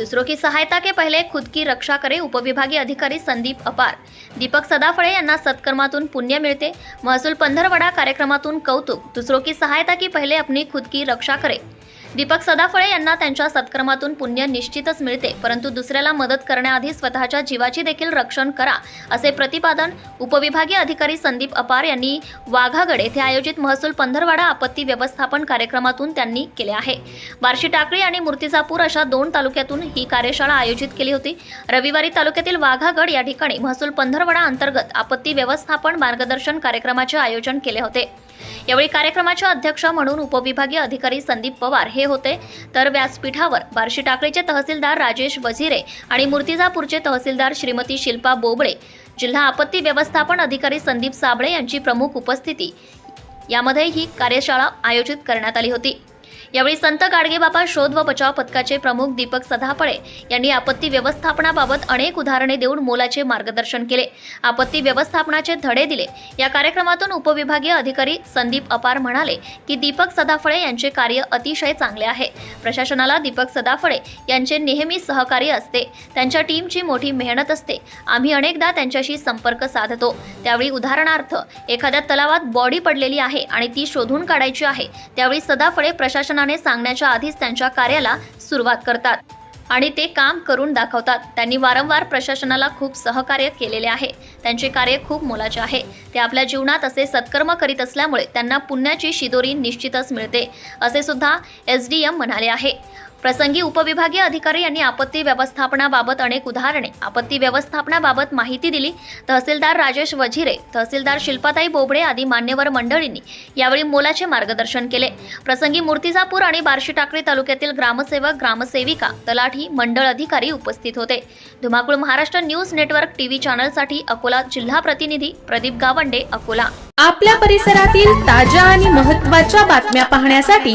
दूसरों की सहायता के पहले खुद की रक्षा करे उपविभागीय अधिकारी संदीप अपार। दीपक सदाफळे यांना सत्कर्मातून पुण्य मिळते. महसूल पंधरवडा कार्यक्रमातून कौतुक दुसरो की सहायता की पहले अपनी खुद की रक्षा करे. दीपक सदाफळे यांना त्यांच्या सत्कर्मातून पुण्य निश्चितच मिळते परंतु दुसऱ्याला मदत करण्याआधी स्वतःच्या जीवाची देखील रक्षण करा असे प्रतिपादन उपविभागीय अधिकारी संदीप अपार यांनी वाघागड येथे आयोजित महसूल पंधरवाडा आपत्ती व्यवस्थापन कार्यक्रमातून त्यांनी केले आहे. बार्शी टाकळी आणि मूर्तिजापूर अशा दोन तालुक्यातून ही कार्यशाळा आयोजित केली होती. रविवारी तालुक्यातील वाघागड या ठिकाणी महसूल पंधरवडा अंतर्गत आपत्ती व्यवस्थापन मार्गदर्शन कार्यक्रमाचे आयोजन केले होते. यावेळी कार्यक्रमाचे अध्यक्ष म्हणून उपविभागीय अधिकारी संदीप पवार हे होते. तर व्यासपीठावर बार्शी टाकळीचे तहसीलदार राजेश वझिरे आणि मूर्तिजापूरचे तहसीलदार श्रीमती शिल्पा बोबळे जिल्हा आपत्ती व्यवस्थापन अधिकारी संदीप साबळे यांची प्रमुख उपस्थिती. यामध्ये ही कार्यशाळा आयोजित करण्यात आली होती. यावेळी संत गाडगेबाबा शोध व बचाव पथकाचे प्रमुख दीपक सदाफळे यांनी आपत्ती व्यवस्थापनाबाबत अनेक उदाहरणे देऊन मोलाचे मार्गदर्शन केले. आपत्ती व्यवस्थापनाचे धडे दिले. या कार्यक्रमातून उपविभागीय अधिकारी संदीप अपार म्हणाले की दीपक सदाफळे यांचे कार्य अतिशय चांगले आहे. प्रशासनाला दीपक सदाफळे यांचे नेहमी सहकार्य असते. त्यांच्या टीमची मोठी मेहनत असते. आम्ही अनेकदा त्यांच्याशी संपर्क साधतो. त्यावेळी उदाहरणार्थ एखाद्या तलावात बॉडी पडलेली आहे आणि ती शोधून काढायची आहे. त्यावेळी सदाफळे प्रशासनाने सांगण्याच्या आधीच त्यांच्या कार्याला सुरुवात करतात आणि ते काम करून दाखवतात. त्यांनी वारंवार प्रशासनाला खूप सहकार्य केलेले आहे. त्यांचे कार्य खूप मोलाचे आहे. ते आपल्या जीवनात असे सत्कर्म करीत असल्यामुळे त्यांना पुण्याची शिदोरी निश्चितच मिळते असे सुद्धा एस डी एम म्हणाले आहे. प्रसंगी उपविभागीय अधिकारी यांनी आपत्ती व्यवस्थापनाबाबत अनेक उदाहरणे आपत्ती व्यवस्थापनाबाबत माहिती दिली. तहसीलदार राजेश वझिरे तहसीलदार शिल्पाताई बोबडे आदी मान्यवर मंडळींनी यावेळी मोलाचे मार्गदर्शन केले. प्रसंगी मूर्तिजापूर आणि बार्शी टाकळी तालुक्यातील ग्रामसेवक ग्रामसेविका तलाठी मंडळ अधिकारी उपस्थित होते. धुमाकूळ महाराष्ट्र न्यूज नेटवर्क टीव्ही चॅनलसाठी अकोला जिल्हा प्रतिनिधी प्रदीप गावंडे अकोला. आपल्या परिसरातील ताज्या आणि महत्त्वाच्या बातम्या पाहण्यासाठी